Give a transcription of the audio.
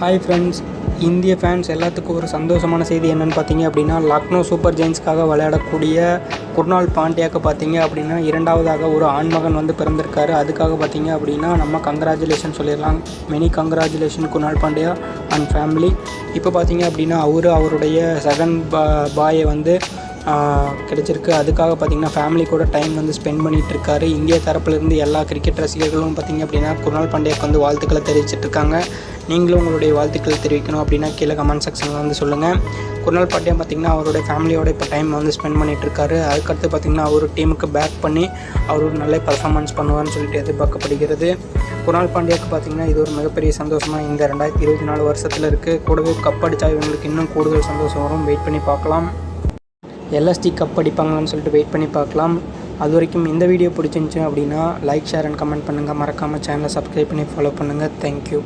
Hi friends இந்திய fans எல்லாத்துக்கும் ஒரு சந்தோஷமான செய்தி என்னென்னு பார்த்தீங்க அப்படின்னா லக்னோ சூப்பர் ஜெயின்ஸ்க்காக விளையாடக்கூடிய குர்னால் பாண்டியாக்கு பார்த்தீங்க அப்படின்னா இரண்டாவதாக ஒரு ஆண்மகன் வந்து பிறந்திருக்காரு. அதுக்காக பார்த்தீங்க அப்படின்னா நம்ம கங்க்ராச்சுலேஷன் சொல்லிடலாம். Many congratulation Krunal Pandya and family இப்போ பார்த்தீங்க அப்படின்னா அவர் அவருடைய செகண்ட் பா பாயை வந்து கிடைச்சிருக்கு. அதுக்காக பார்த்தீங்கன்னா ஃபேமிலி கூட டைம் வந்து ஸ்பெண்ட் பண்ணிட்டு இருக்காரு. இந்திய தரப்புலேருந்து எல்லா கிரிக்கெட் ரசிகர்களும் பார்த்தீங்க அப்படின்னா குர்னால் பாண்டியாக்கு வந்து வாழ்த்துக்களை தெரிவிச்சிட்டு இருக்காங்க. நீங்களும் உங்களுடைய வாழ்த்துக்களை தெரிவிக்கணும் அப்படின்னா கீழே கமெண்ட் செக்ஷனில் வந்து சொல்லுங்கள் குர்னால் பாண்டியா பார்த்தீங்கன்னா அவருடைய ஃபேமிலியோட இப்போ டைம் வந்து ஸ்பெண்ட் பண்ணிகிட்டு இருக்காரு. அதுக்கடுத்து பார்த்தீங்கன்னா அவர் டீமுக்கு பேக் பண்ணி அவர் ஒரு நல்ல பர்ஃபார்மன்ஸ் பண்ணுவார்னு சொல்லிட்டு எதிர்பார்க்கப்படுகிறது. குணால் பாண்டியாவுக்கு பார்த்தீங்கன்னா இது ஒரு மிகப்பெரிய சந்தோஷமாக இந்த ரெண்டாயிரத்தி இருபத்தி நாலு வருஷத்தில் இருக்குது கூடவே கப் அடித்தா இவங்களுக்கு இன்னும் கூடுதல் சந்தோஷம் வரும். வெயிட் பண்ணி பார்க்கலாம். எல்எஸ்டி கப் அடிப்பாங்களான்னு சொல்லிட்டு வெயிட் பண்ணி பார்க்கலாம். அது வரைக்கும் இந்த வீடியோ பிடிச்சிருந்துச்சு அப்படின்னா லைக் ஷேர் அண்ட் கமெண்ட் பண்ணுங்கள் மறக்காமல் சேனலை சப்ஸ்கிரைப் பண்ணி ஃபாலோ பண்ணுங்கள் தேங்க்யூ